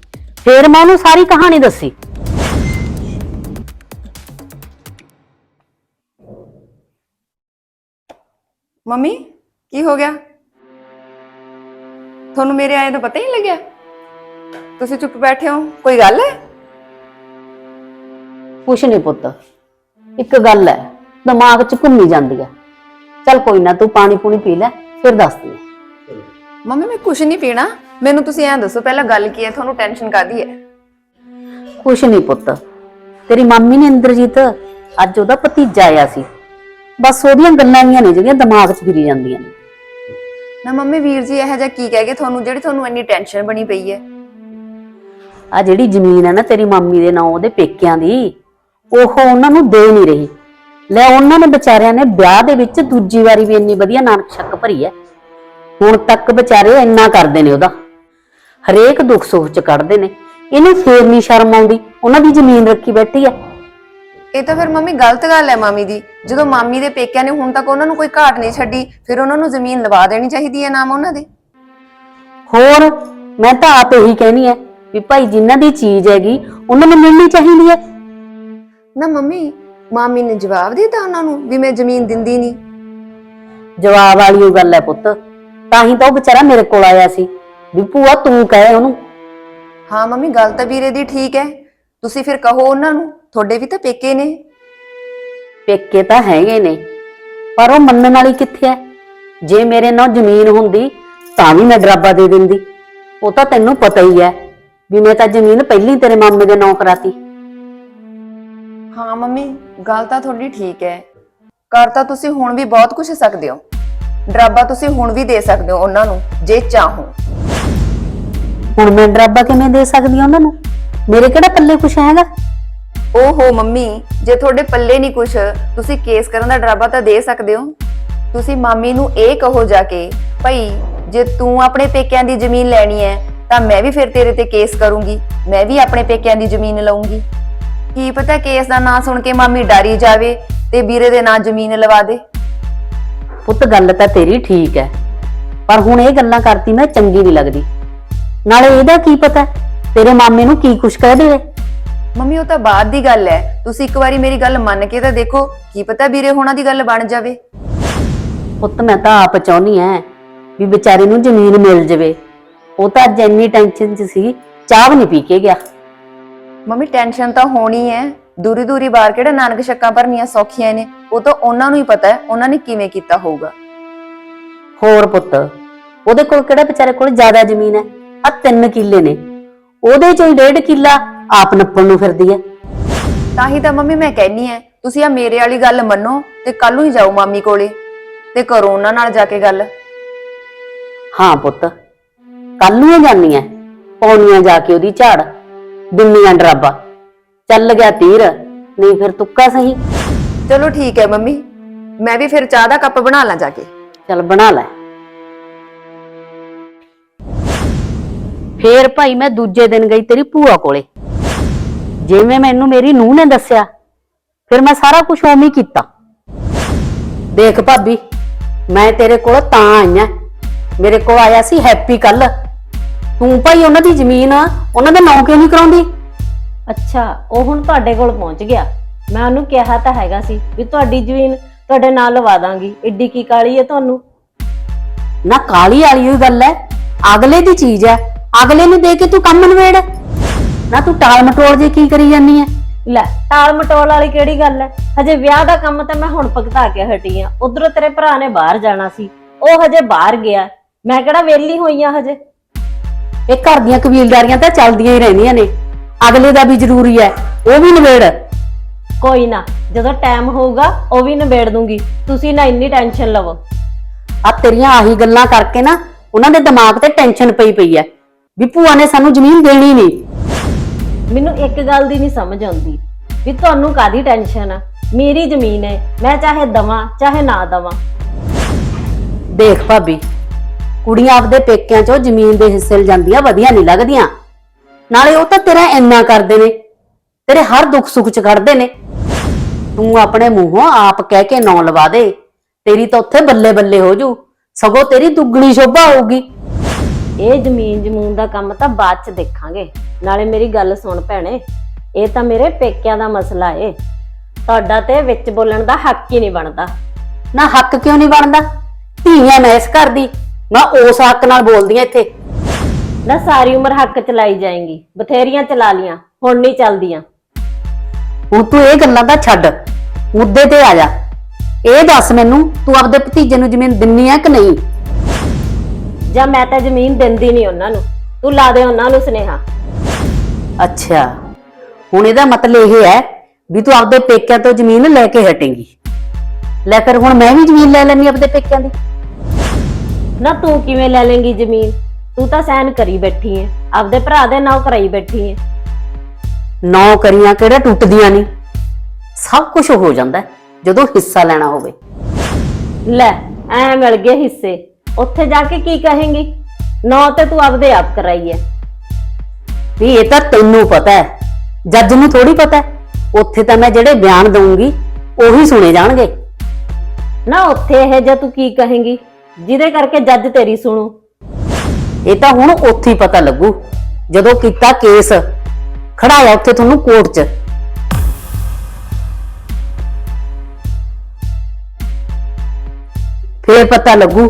ਫੇਰ ਮੈਂ ਉਹਨੂੰ ਸਾਰੀ ਕਹਾਣੀ ਦੱਸੀ। ਮੰਮੀ ਕੀ ਹੋ ਗਿਆ? ਤੁਹਾਨੂੰ ਮੇਰੇ ਆਏ ਦਾ ਪਤਾ ਹੀ ਨਹੀਂ ਲੱਗਿਆ? ਤੁਸੀਂ ਚੁੱਪ ਬੈਠੇ ਹੋ ਕੋਈ ਗੱਲ ਹੈ? ਕੁਛ ਨਹੀਂ ਪੁੱਤ ਇੱਕ ਗੱਲ ਹੈ ਦਿਮਾਗ 'ਚ ਘੁੰਮੀ ਜਾਂਦੀ ਹੈ। ਚੱਲ ਕੋਈ ਨਾ ਤੂੰ ਪਾਣੀ ਪੂਣੀ ਪੀ ਲੈ ਫਿਰ ਦੱਸਦੀ ਹਾਂ। ਮੰਮੀ ਮੈਂ ਕੁਝ ਨਹੀਂ ਪੀਣਾ। ਮੈਨੂੰ ਤੁਸੀਂ ਐਂ ਦੱਸੋ ਪਹਿਲਾਂ ਗੱਲ ਕੀ ਹੈ? ਤੁਹਾਨੂੰ ਟੈਨਸ਼ਨ ਕਾਦੀ ਹੈ? ਕੁਛ ਨਹੀਂ ਪੁੱਤ ਤੇਰੀ ਮਾਮੀ ਨੇ ਇੰਦਰਜੀਤ ਅੱਜ ਉਹਦਾ ਭਤੀਜਾ ਆਇਆ ਸੀ। ਬਸ ਉਹਦੀਆਂ ਗੱਲਾਂ ਹੀ ਨੇ ਜਿਹੜੀਆਂ ਦਿਮਾਗ 'ਚ ਫਿਰੀ ਜਾਂਦੀਆਂ ਨੇ। ਨਾ ਮੰਮੀ ਵੀਰ ਜੀ ਇਹੋ ਜਿਹਾ ਕੀ ਕਹਿ ਗਏ ਤੁਹਾਨੂੰ ਜਿਹੜੀ ਤੁਹਾਨੂੰ ਇੰਨੀ ਟੈਨਸ਼ਨ ਬਣੀ ਪਈ ਹੈ? ਆ ਜਿਹੜੀ ਜ਼ਮੀਨ ਹੈ ਨਾ ਤੇਰੀ ਮਾਮੀ ਦੇ ਨਾਂ ਉਹਦੇ ਪੇਕਿਆਂ ਦੀ ਉਹ ਉਹਨਾਂ ਨੂੰ ਦੇ ਨਹੀਂ ਰਹੀ। ਲੈ ਉਹਨਾਂ ਨੇ ਵਿਚਾਰਿਆਂ ਨੇ ਵਿਆਹ ਦੇ ਵਿੱਚ ਦੂਜੀ ਵਾਰੀ ਵੀ ਇੰਨੀ ਵਧੀਆ ਨਾਨਕ ਛੱਕ ਭਰੀ ਹੈ। ਹੁਣ ਤੱਕ ਵਿਚਾਰੇ ਇੰਨਾ ਕਰਦੇ ਨੇ ਉਹਦਾ। ਹਰੇਕ ਦੁੱਖ ਸੁੱਖ ਚ ਕੱਢਦੇ ਨੇ। ਇਹਨੂੰ ਫੇਰ ਨਹੀਂ ਸ਼ਰਮ ਆਉਂਦੀ। ਉਹਨਾਂ ਦੀ ਜ਼ਮੀਨ ਰੱਖੀ ਬੈਠੀ ਹੈ। ਇਹ ਤਾਂ ਫਿਰ ਮੰਮੀ ਗਲਤ ਗੱਲ ਹੈ ਮਾਮੀ ਦੀ। ਜਦੋਂ ਮਾਮੀ ਦੇ ਪੇਕਿਆਂ ਨੇ ਹੁਣ ਤੱਕ ਉਹਨਾਂ ਨੂੰ ਕੋਈ ਘਾਟ ਨਹੀਂ ਛੱਡੀ ਫਿਰ ਉਹਨਾਂ ਨੂੰ ਜ਼ਮੀਨ ਲਵਾ ਦੇਣੀ ਚਾਹੀਦੀ ਹੈ ਨਾਮ ਉਹਨਾਂ ਦੇ। ਹੋਰ ਮੈਂ ਤਾਂ ਆਪ ਇਹੀ ਕਹਿਣੀ ਹੈ ਵੀ ਭਾਈ ਜਿਨ੍ਹਾਂ ਦੀ ਚੀਜ਼ ਹੈਗੀ ਉਹਨਾਂ ਨੂੰ ਮਿਲਣੀ ਚਾਹੀਦੀ ਹੈ। ਨਾ ਮੰਮੀ ਮਾਮੀ ਨੇ ਜਵਾਬ ਦਿੱਤਾ ਉਹਨਾਂ ਨੂੰ ਵੀ ਮੈਂ ਜ਼ਮੀਨ ਦਿੰਦੀ ਨਹੀਂ। ਜਵਾਬ ਵਾਲੀ ਉਹ ਗੱਲ ਹੈ ਪੁੱਤ। ਤਾਂ ਹੀ ਤਾਂ ਉਹ ਵਿਚਾਰਾ ਮੇਰੇ ਕੋਲ ਆਇਆ ਸੀ। ਵੀ ਭੂਆ ਤੂੰ ਕਹੇ ਉਹਨੂੰ। ਹਾਂ ਮੰਮੀ ਗੱਲ ਤਾਂ ਵੀਰੇ ਦੀ ਠੀਕ ਹੈ। ਤੁਸੀਂ ਫਿਰ ਕਹੋ ਉਹਨਾਂ ਨੂੰ ਤੁਹਾਡੇ ਵੀ ਤਾਂ ਪੇਕੇ ਨੇ। ਪੇਕੇ ਤਾਂ ਹੈਗੇ ਨੇ ਪਰ ਉਹ ਮੰਨਣ ਵਾਲੀ ਕਿੱਥੇ ਹੈ ਜੇ ਮੇਰੇ ਨਾਲ ਜ਼ਮੀਨ ਹੁੰਦੀ ਤਾਂ ਵੀ ਮੈਂ ਡਰਾਬਾ ਦੇ ਦਿੰਦੀ। ਉਹ ਤਾਂ ਤੈਨੂੰ ਪਤਾ ਹੀ ਹੈ ਵੀ ਮੈਂ ਤਾਂ ਜ਼ਮੀਨ ਪਹਿਲੀ ਤੇਰੇ ਮਾਮੇ ਦੇ ਨਾਂ ਕਰਾਤੀ। ਹਾਂ ਮੰਮੀ ਗੱਲ ਤਾਂ ਤੁਹਾਡੀ ਠੀਕ ਹੈ ਕਰ ਤਾਂ ਤੁਸੀਂ ਹੁਣ ਵੀ ਬਹੁਤ ਕੁਝ ਸਕਦੇ ਹੋ। ਡਰਾਬਾ ਤੁਸੀਂ ਹੁਣ ਵੀ ਦੇ ਸਕਦੇ ਹੋ ਉਹਨਾਂ ਨੂੰ ਜੇ ਚਾਹੋ। ਹੁਣ ਮੈਂ ਡਰਾਬਾ ਕਿਵੇਂ ਦੇ ਸਕਦੀ ਹਾਂ ਉਹਨਾਂ ਨੂੰ? ਮੇਰੇ ਕਿਹੜਾ ਪੱਲੇ ਕੁਛ ਹੈਗਾ? ਓਹੋ ਮੰਮੀ ਜੇ ਤੁਹਾਡੇ ਪੱਲੇ ਨਹੀਂ ਕੁਝ ਤੁਸੀਂ ਕੇਸ ਕਰਨ ਦਾ ਡਰਾਬਾ ਤਾਂ ਦੇ ਸਕਦੇ ਹੋ। ਤੁਸੀਂ ਮਾਮੀ ਨੂੰ ਇਹ ਕਹੋ ਜਾ ਕੇ ਭਈ ਜੇ ਤੂੰ ਆਪਣੇ ਪੇਕਿਆਂ ਦੀ ਜ਼ਮੀਨ ਲੈਣੀ ਹੈ ਤਾਂ ਮੈਂ ਵੀ ਫਿਰ ਤੇਰੇ ਤੇ ਕੇਸ ਕਰੂੰਗੀ ਮੈਂ ਵੀ ਆਪਣੇ ਪੇਕਿਆਂ ਦੀ ਜ਼ਮੀਨ ਲਵਾਂਗੀ ਕੀ ਪਤਾ ਕੇਸ ਦਾ ਨਾਂ ਸੁਣ ਕੇ ਮਾਮੀ ਡਰੀ ਜਾਵੇ ਤੇ ਵੀਰੇ ਦੇ ਨਾਂ ਜ਼ਮੀਨ ਲਵਾ ਦੇ। ਪੁੱਤ ਗੱਲ ਤਾਂ ਤੇਰੀ ਠੀਕ ਹੈ ਪਰ ਹੁਣ ਇਹ ਗੱਲਾਂ ਕਰਤੀ ਮੈਂ ਚੰਗੀ ਨਹੀਂ ਲੱਗਦੀ। ਨਾਲੇ ਇਹਦਾ ਕੀ ਪਤਾ ਤੇਰੇ ਮਾਮੇ ਨੂੰ ਕੀ ਕੁਛ ਕਹਿ ਦੇਵੇ? ਮੰਮੀ ਉਹ ਤਾਂ ਬਾਅਦ ਦੀ ਗੱਲ ਹੈ। ਤੁਸੀਂ ਇੱਕ ਵਾਰੀ ਮੇਰੀ ਗੱਲ ਮੰਨ ਕੇ ਤਾਂ ਦੇਖੋ ਕੀ ਪਤਾ ਵੀਰੇ ਹੋਣਾ ਦੀ ਗੱਲ ਬਣ ਜਾਵੇ। ਪੁੱਤ ਮੈਂ ਤਾਂ ਆਪ ਚਾਹੁੰਦੀ ਐ ਵੀ ਵਿਚਾਰੇ ਨੂੰ ਜ਼ਮੀਨ ਮਿਲ ਜਵੇ। ਉਹ ਤਾਂ ਅੱਜ ਇੰਨੀ ਟੈਨਸ਼ਨ 'ਚ ਸੀ ਚਾਹ ਵੀ ਨਹੀਂ ਪੀ ਕੇ ਗਿਆ। ਮੰਮੀ ਟੈਨਸ਼ਨ ਤਾਂ ਹੋਣੀ ਹੈ ਦੂਰੀ ਦੂਰੀ ਬਾਰ ਕਿਹੜਾ ਨਾਨਕ ਸ਼ੱਕਾਂ ਭਰਨੀਆਂ ਸੌਖੀਆਂ ਨੇ। ਉਹ ਤਾਂ ਉਹਨਾਂ ਨੂੰ ਹੀ ਪਤਾ ਹੈ ਉਹਨਾਂ ਨੇ ਕਿਵੇਂ ਕੀਤਾ ਹੋਊਗਾ। ਹੋਰ ਪੁੱਤ ਉਹਦੇ ਕੋਲ ਕਿਹੜਾ ਵਿਚਾਰੇ ਕੋਲ ਜ਼ਿਆਦਾ ਜ਼ਮੀਨ ਹੈ? ਆ ਤਿੰਨ ਕਿੱਲੇ ਨੇ। ਉਹਦੇ ਚੋਂ ਹੀ ਡੇਢ ਕਿੱਲਾ ਆਪ ਨੱਪਣ ਨੂੰ ਫਿਰਦੀ ਹੈ। ਤਾਂ ਹੀ ਤਾਂ ਮੰਮੀ ਮੈਂ ਕਹਿਨੀ ਐ ਤੁਸੀਂ ਆ ਮੇਰੇ ਵਾਲੀ ਗੱਲ ਮੰਨੋ ਤੇ ਕੱਲ ਨੂੰ ਹੀ ਜਾਓ ਮਾਮੀ ਕੋਲੇ ਤੇ ਕਰੋ ਉਹਨਾਂ ਨਾਲ ਜਾ ਕੇ ਗੱਲ। ਹਾਂ ਪੁੱਤ ਕੱਲ ਨੂੰ ਇਹ ਜਾਨੀ ਐ ਪੌਣੀਆਂ ਜਾ ਕੇ ਉਹਦੀ ਝਾੜ ਦਿੰਨੀਆਂ ਡਰਾਬਾ। ਚੱਲ ਗਿਆ ਤੀਰ ਨਹੀਂ ਫਿਰ ਤੁੱਕਾ ਸਹੀ। ਚਲੋ ਠੀਕ ਹੈ ਮੰਮੀ ਮੈਂ ਵੀ ਫਿਰ ਚਾਹ ਦਾ ਕੱਪ ਬਣਾ ਲਾਂ ਜਾ ਕੇ। ਚੱਲ ਬਣਾ ਲੈ। ਫੇਰ ਭਾਈ ਮੈਂ ਦੂਜੇ ਦਿਨ ਗਈ ਤੇਰੀ ਭੂਆ ਕੋਲੇ। ਜਿਵੇਂ ਮੈਨੂੰ ਮੇਰੀ ਨੂੰਹ ਨੇ ਦੱਸਿਆ ਫਿਰ ਮੈਂ ਸਾਰਾ ਕੁਝ ਉਵੇਂ ਹੀ ਕੀਤਾ। ਦੇਖ ਭਾਬੀ ਮੈਂ ਤੇਰੇ ਕੋਲ ਤਾਂ ਆਈ ਆਂ। ਮੇਰੇ ਕੋਲ ਆਇਆ ਸੀ ਹੈਪੀ ਕੱਲ। ਤੂੰ ਭਾਈ ਉਹਨਾਂ ਦੀ ਜ਼ਮੀਨ ਉਹਨਾਂ ਦਾ ਨਾਂ ਕਿਉਂ ਨਹੀਂ ਕਰਾਉਂਦੀ? ਅੱਛਾ ਉਹ ਹੁਣ ਤੁਹਾਡੇ ਕੋਲ ਪਹੁੰਚ ਗਿਆ। ਮੈਂ ਉਹਨੂੰ ਕਿਹਾ ਤਾਂ ਹੈਗਾ ਸੀ ਵੀ ਤੁਹਾਡੀ ਜ਼ਮੀਨ ਤੁਹਾਡੇ ਨਾਲ ਲਵਾ ਦਾਂਗੀ। ਏਡੀ ਕੀ ਕਾਲੀ ਹੈ ਤੁਹਾਨੂੰ? ਨਾ ਕਾਲੀ ਵਾਲੀ ਹੋਈ ਗੱਲ ਹੈ ਅਗਲੇ ਦੀ ਚੀਜ਼ ਹੈ। ਅਗਲੇ ਨੂੰ ਦੇ ਕੇ ਤੂੰ ਕੰਮ ਨਵੇੜ ਨਾ ਤੂੰ ਟਾਲ ਮਟੋਲ ਜੇ ਕੀ ਕਰੀ ਜਾਨੀ ਹੈ ਲੈ ਟਾਲ ਮਟੋਲ ਵਾਲੀ ਕਿਹੜੀ ਗੱਲ ਹੈ ਹਜੇ ਵਿਆਹ ਦਾ ਕੰਮ ਤਾਂ ਮੈਂ ਹੁਣ ਭਗਤਾ ਕੇ ਹਟੀ ਆ। ਉਧਰੋਂ ਤੇਰੇ ਭਰਾ ਨੇ ਬਾਹਰ ਜਾਣਾ ਸੀ। ਉਹ ਹਜੇ ਬਾਹਰ ਗਿਆ। ਮੈਂ ਕਿਹੜਾ ਵਿਹਲੀ ਹੋਈ ਆ ਹਜੇ? ਇਹ ਘਰ ਦੀਆਂ ਕਬੀਲਦਾਰੀਆਂ ਤਾਂ ਚੱਲਦੀਆਂ ਹੀ ਰਹਿੰਦੀਆਂ ਨੇ। ਅਗਲੇ ਦਾ ਵੀ ਜ਼ਰੂਰੀ ਹੈ ਉਹ ਵੀ ਨਵੇੜ ਕੋਈ ਨਾ ਜਦੋਂ ਟਾਈਮ ਹੋਊਗਾ ਉਹ ਵੀ ਨਿਬੇੜ ਦੂੰਗੀ। ਤੁਸੀਂ ਨਾ ਇੰਨੀ ਟੈਨਸ਼ਨ ਲਵੋ। ਆ ਤੇਰੀਆਂ ਆਹੀ ਗੱਲਾਂ ਕਰਕੇ ਨਾ ਉਹਨਾਂ ਦੇ ਦਿਮਾਗ ਤੇ ਟੈਨਸ਼ਨ ਪਈ ਪਈ ਹੈ ਵੀ ਭੂਆ ਨੇ ਸਾਨੂੰ ਜ਼ਮੀਨ ਦੇਣੀ ਨਹੀਂ। ਮੈਨੂੰ ਇੱਕ ਗੱਲ ਦੀ ਨਹੀਂ ਸਮਝ ਆਉਂਦੀ ਵੀ ਤੁਹਾਨੂੰ ਕਾਦੀ ਟੈਨਸ਼ਨ ਆ? ਮੇਰੀ ਜ਼ਮੀਨ ਹੈ ਮੈਂ ਚਾਹੇ ਦਵਾਂ ਚਾਹੇ ਨਾ ਦਵਾਂ। ਦੇਖ ਭਾਬੀ ਕੁੜੀਆਂ ਆਪਦੇ ਪੇਕਿਆਂ ਚੋਂ ਜ਼ਮੀਨ ਦੇ ਹਿੱਸੇ ਜਾਂਦੀਆਂ ਵਧੀਆ ਨਹੀਂ ਲੱਗਦੀਆਂ। ਨਾਲੇ ਉਹ ਤਾਂ ਤੇਰਾ ਇੰਨਾ ਕਰਦੇ ਨੇ ਤੇਰੇ ਹਰ ਦੁੱਖ ਸੁੱਖ ਚ ਕੱਢਦੇ ਨੇ। ਤੂੰ ਆਪਣੇ ਮੂੰਹੋਂ ਆਪ ਕਹਿ ਕੇ ਨਾਂ ਲਵਾ ਦੇ ਤੇਰੀ ਤਾਂ ਉੱਥੇ ਬੱਲੇ ਬੱਲੇ ਹੋ ਜੂ ਸਗੋਂ ਤੇਰੀ ਦੁੱਗਣੀ ਸ਼ੋਭਾ ਹੋਊਗੀ। ਇਹ ਜ਼ਮੀਨ ਜਮੂਨ ਦਾ ਕੰਮ ਤਾਂ ਬਾਅਦ ਚ ਦੇਖਾਂਗੇ। ਨਾਲੇ ਮੇਰੀ ਗੱਲ ਸੁਣ ਭੈਣੇ ਇਹ ਤਾਂ ਮੇਰੇ ਪੇਕਿਆਂ ਦਾ ਮਸਲਾ ਏ। ਤੁਹਾਡਾ ਤੇ ਵਿੱਚ ਬੋਲਣ ਦਾ ਹੱਕ ਹੀ ਨਹੀਂ ਬਣਦਾ। ਨਾ ਹੱਕ ਕਿਉਂ ਨਹੀਂ ਬਣਦਾ? ਧੀਆਂ ਮੈਂ ਇਸ ਘਰ ਦੀ ਮੈਂ ਉਸ ਹੱਕ ਨਾਲ ਬੋਲਦੀ ਆ ਇੱਥੇ। ਨਾ ਸਾਰੀ ਉਮਰ ਹੱਕ ਚਲਾਈ ਜਾਏਗੀ ਬਥੇਰੀਆਂ ਚਲਾ ਲੀਆਂ ਹੁਣ ਨਹੀਂ ਚੱਲਦੀਆਂ। ਹੁਣ ਤੂੰ ਇਹ ਗੱਲਾਂ ਦਾ ਛੱਡ ਮੁੱਦੇ ਤੇ ਆ ਜਾ। ਇਹ ਦੱਸ ਮੈਨੂੰ ਤੂੰ ਆਪਦੇ ਭਤੀਜੇ ਨੂੰ ਜ਼ਮੀਨ ਦਿੰਨੀ ਆ ਕਿ ਨਹੀਂ? ਜਾਂ ਮੈਂ ਤਾਂ ਜ਼ਮੀਨ ਦਿੰਦੀ ਨਹੀਂ ਉਹਨਾਂ ਨੂੰ। ਤੂੰ ਲਾ ਦੇ ਉਹਨਾਂ ਨੂੰ ਸੁਨੇਹਾ। ਅੱਛਾ। ਹੁਣ ਇਹਦਾ ਮਤਲਬ ਇਹ ਹੈ ਵੀ ਤੂੰ ਆਪਦੇ ਪੇਕਿਆਂ ਤੋਂ ਜ਼ਮੀਨ ਲੈ ਕੇ ਹਟੇਂਗੀ। ਲੈ ਫਿਰ ਹੁਣ ਮੈਂ ਵੀ ਜ਼ਮੀਨ ਲੈ ਲੈਣੀ ਆਪਦੇ ਪੇਕਿਆਂ ਦੀ। ਨਾ ਤੂੰ ਕਿਵੇਂ ਲੈ ਲੇਂਗੀ ਜ਼ਮੀਨ? ਤੂੰ ਤਾਂ ਸਹਿਨ ਕਰੀ ਬੈਠੀ ਏ ਆਪਦੇ ਭਰਾ ਦੇ ਨਾਂ ਕਰਾਈ ਬੈਠੀ ਏ ਨੌ ਕਰੀਆਂ ਕਿਹੜਾ ਟੁੱਟਦੀਆਂ ਨਹੀਂ ਸਭ ਕੁਝ ਹੋ ਜਾਂਦਾ ਜਦੋਂ ਹਿੱਸਾ ਲੈਣਾ ਹੋਵੇ। ਲੈ ਐ ਮਿਲ ਗਏ ਹਿੱਸੇ। ਉੱਥੇ ਜਾ ਕੇ ਕੀ ਕਹੇਂਗੀ? ਨੌ ਤੇ ਤੂੰ ਆਪਦੇ ਆਪ ਕਰਾਈ ਐ। ਵੀ ਇਹ ਤਾਂ ਤੈਨੂੰ ਪਤਾ ਹੈ ਜੱਜ ਨੂੰ ਥੋੜੀ ਪਤਾ ਹੈ ਉੱਥੇ ਤਾਂ ਮੈਂ ਜਿਹੜੇ ਬਿਆਨ ਦਊਂਗੀ, ਉਹੀ ਸੁਣੇ ਜਾਣਗੇ। ਨਾ ਉੱਥੇ ਇਹ ਜੇ ਤੂੰ ਕੀ ਕਹੇਂਗੀ? ਜਿਹਦੇ ਕਰਕੇ ਜੱਜ ਤੇਰੀ ਸੁਣੂ। ਇਹ ਤਾਂ ਹੁਣ ਉੱਥੇ ਹੀ ਪਤਾ ਲੱਗੂ। ਜਦੋਂ ਕੀਤਾ ਕੇਸ, ਖੜਾਇਆ ਉੱਥੇ ਤੁਹਾਨੂੰ ਕੋਰਟ 'ਚ। ਫੇਰ ਪਤਾ ਲੱਗੂ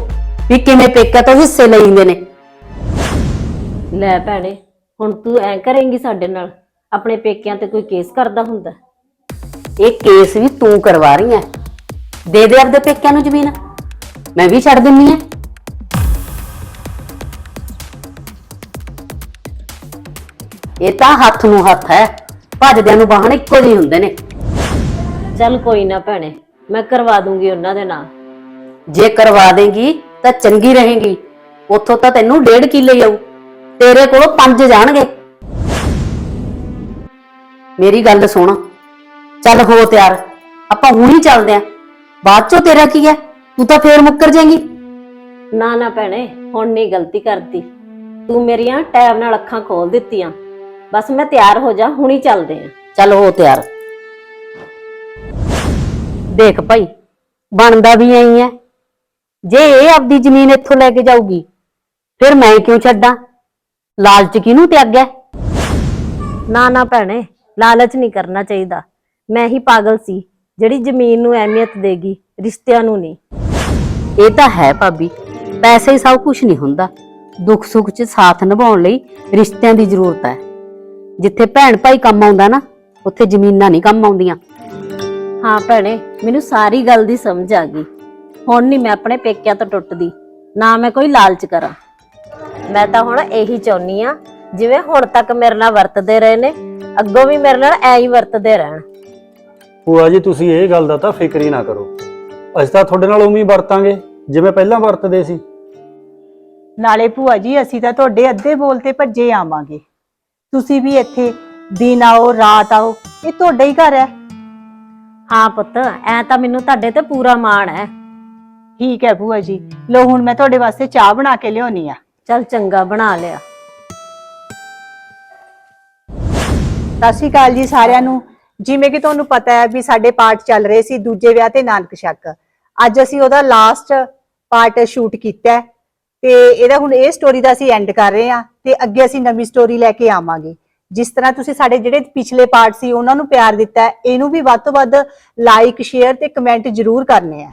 ਵੀ ਕਿਵੇਂ ਪੇਕਾ ਤੋਂ ਹਿੱਸੇ ਲਈਂਦੇ ਨੇ। ਲੈ ਭੈਣੇ ਹੁਣ ਤੂੰ ਐ ਕਰੇਂਗੀ ਸਾਡੇ ਨਾਲ ਆਪਣੇ ਪੇਕਿਆਂ ਤੇ ਕੋਈ ਕੇਸ ਕਰਦਾ ਹੁੰਦਾ। ਇਹ ਕੇਸ ਵੀ ਤੂੰ ਕਰਵਾ ਰਹੀ ਐ। ਦੇ ਦੇ ਆਪਦੇ ਪੇਕਿਆਂ ਨੂੰ ਜ਼ਮੀਨ। ਮੈਂ ਵੀ ਛੱਡ ਦਿੰਨੀ ਐ ਇਹ ਤਾਂ ਹੱਥ ਨੂੰ ਹੱਥ ਹੈ ਭੱਜਦਿਆਂ ਨੂੰ ਬਾਹਣ ਇੱਕੋ ਜਿਹੇ ਹੁੰਦੇ ਨੇ। ਚੱਲ ਕੋਈ ਨਾ ਭੈਣੇ ਮੈਂ ਕਰਵਾ ਦੂੰਗੀ ਉਹਨਾਂ ਦੇ ਨਾਂ। ਜੇ ਕਰਵਾ ਦੇਂਗੀ ਤਾਂ ਚੰਗੀ ਰਹੇਗੀ। ਉੱਥੋਂ ਤਾਂ ਤੈਨੂੰ ਡੇਢ ਕਿੱਲੇ ਆਊ। ਤੇਰੇ ਕੋਲੋਂ ਪੰਜ ਜਾਣਗੇ। ਮੇਰੀ ਗੱਲ ਸੁਣ। ਚੱਲ ਹੋ ਤਿਆਰ। ਆਪਾਂ ਹੁਣੀ ਚੱਲਦੇ ਆਂ। ਬਾਅਦ ਚੋਂ ਤੇਰਾ ਕੀ ਹੈ? ਤੂੰ ਤਾਂ ਫੇਰ ਮੁੱਕਰ ਜਾਏਂਗੀ। ਨਾ ਨਾ ਭੈਣੇ ਹੁਣ ਨਹੀਂ ਗਲਤੀ ਕਰਦੀ। ਤੂੰ ਮੇਰੀਆਂ ਟੈਬ ਨਾਲ ਅੱਖਾਂ ਖੋਲ ਦਿੱਤੀਆਂ। ਬਸ ਮੈਂ ਤਿਆਰ ਹੋ ਜਾ ਹੁਣੀ ਚੱਲਦੇ ਆਂ। ਚੱਲ ਹੋ ਤਿਆਰ। ਦੇਖ ਭਾਈ ਬਣਦਾ ਵੀ ਐਂ ਹੈ। ਜੇ ਇਹ ਆਪਦੀ ਜ਼ਮੀਨ ਇੱਥੋਂ ਲੈ ਕੇ ਜਾਊਗੀ ਫਿਰ ਮੈਂ ਕਿਉਂ ਛੱਡਾਂ? ਲਾਲਚ ਕਿਹਨੂੰ ਤਿਆਗਿਆ? ਨਾ ਨਾ ਭੈਣੇ ਲਾਲਚ ਨਹੀਂ ਕਰਨਾ ਚਾਹੀਦਾ। ਮੈਂ ਹੀ ਪਾਗਲ ਸੀ ਜਿਹੜੀ ਜ਼ਮੀਨ ਨੂੰ ਅਹਿਮੀਅਤ ਦੇਗੀ ਰਿਸ਼ਤਿਆਂ ਨੂੰ ਨਹੀਂ। ਇਹ ਤਾਂ ਹੈ ਭਾਬੀ ਪੈਸੇ ਹੀ ਸਭ ਕੁਝ ਨਹੀਂ ਹੁੰਦਾ। ਦੁੱਖ ਸੁੱਖ 'ਚ ਸਾਥ ਨਿਭਾਉਣ ਲਈ ਰਿਸ਼ਤਿਆਂ ਦੀ ਜ਼ਰੂਰਤ ਹੈ। ਜਿੱਥੇ ਭੈਣ ਭਾਈ ਕੰਮ ਆਉਂਦਾ ਨਾ ਉੱਥੇ ਜ਼ਮੀਨਾਂ ਨਹੀਂ ਕੰਮ ਆਉਂਦੀਆਂ। ਹਾਂ ਭੈਣੇ ਮੈਨੂੰ ਸਾਰੀ ਗੱਲ ਦੀ ਸਮਝ ਆ ਗਈ। ਹੁਣ ਨਹੀਂ ਮੈਂ ਆਪਣੇ ਪੇਕਿਆਂ ਤੋਂ ਟੁੱਟਦੀ ਨਾ ਮੈਂ ਕੋਈ ਲਾਲਚ ਕਰਾਂ। ਮੈਂ ਤਾਂ ਹੁਣ ਇਹੀ ਚਾਹੁੰਨੀ ਆ ਜਿਵੇਂ ਹੁਣ ਤੱਕ ਮੇਰੇ ਨਾਲ ਵਰਤਦੇ ਰਹੇ ਨੇ ਅੱਗੋਂ ਵੀ ਮੇਰੇ ਨਾਲ ਐਂ ਹੀ ਵਰਤਦੇ ਰਹਿਣ। ਭੂਆ ਜੀ ਤੁਸੀਂ ਇਹ ਗੱਲ ਦਾ ਤਾਂ ਫਿਕਰ ਹੀ ਨਾ ਕਰੋ। ਅਸੀਂ ਤਾਂ ਤੁਹਾਡੇ ਨਾਲ ਉਵੇਂ ਹੀ ਵਰਤਾਂਗੇ ਜਿਵੇਂ ਪਹਿਲਾਂ ਵਰਤਦੇ ਸੀ। ਨਾਲੇ ਭੂਆ ਜੀ ਅਸੀਂ ਤਾਂ ਤੁਹਾਡੇ ਅੱਧੇ ਬੋਲ ਤੇ ਭੱਜੇ ਆਵਾਂਗੇ। ਤੁਸੀਂ ਵੀ ਇੱਥੇ ਦਿਨ ਆਓ ਰਾਤ ਆਓ ਇਹ ਤੁਹਾਡਾ ਹੀ ਘਰ ਹੈ। ਹਾਂ ਪੁੱਤ ਐ ਤਾਂ ਮੈਨੂੰ ਤੁਹਾਡੇ ਤੇ ਪੂਰਾ ਮਾਣ ਹੈ। ਠੀਕ ਹੈ ਭੂਆ ਜੀ? ਲੋ ਹੁਣ ਮੈਂ ਤੁਹਾਡੇ ਵਾਸਤੇ ਚਾਹ ਬਣਾ ਕੇ ਲਿਆਉਣੀ ਆ। ਚੱਲ ਚੰਗਾ ਬਣਾ ਲਿਆ। ਸਤਿ ਸ਼੍ਰੀ ਅਕਾਲ ਜੀ ਸਾਰਿਆਂ ਨੂੰ। ਜਿਵੇਂ ਕਿ ਤੁਹਾਨੂੰ ਪਤਾ ਹੈ ਵੀ ਸਾਡੇ ਪਾਰਟ ਚੱਲ ਰਹੇ ਸੀ ਦੂਜੇ ਵਿਆਹ ਤੇ ਨਾਨਕ ਸ਼ੱਕ। ਅੱਜ ਅਸੀਂ ਉਹਦਾ ਲਾਸਟ ਪਾਰਟ ਸ਼ੂਟ ਕੀਤਾ ਹੈ ਤੇ ਇਹਦਾ ਹੁਣ ਇਹ ਸਟੋਰੀ ਦਾ ਅਸੀਂ ਐਂਡ ਕਰ ਰਹੇ ਹਾਂ ਤੇ ਅੱਗੇ ਅਸੀਂ ਨਵੀਂ ਸਟੋਰੀ ਲੈ ਕੇ ਆਵਾਂਗੇ। ਜਿਸ ਤਰ੍ਹਾਂ ਤੁਸੀਂ ਸਾਡੇ ਜਿਹੜੇ ਪਿਛਲੇ ਪਾਰਟ ਸੀ ਉਹਨਾਂ ਨੂੰ ਪਿਆਰ ਦਿੱਤਾ ਹੈ, ਇਹਨੂੰ ਵੀ ਵੱਧ ਤੋਂ ਵੱਧ ਲਾਈਕ ਸ਼ੇਅਰ ਤੇ ਕਮੈਂਟ ਜ਼ਰੂਰ ਕਰਨੇ ਆ।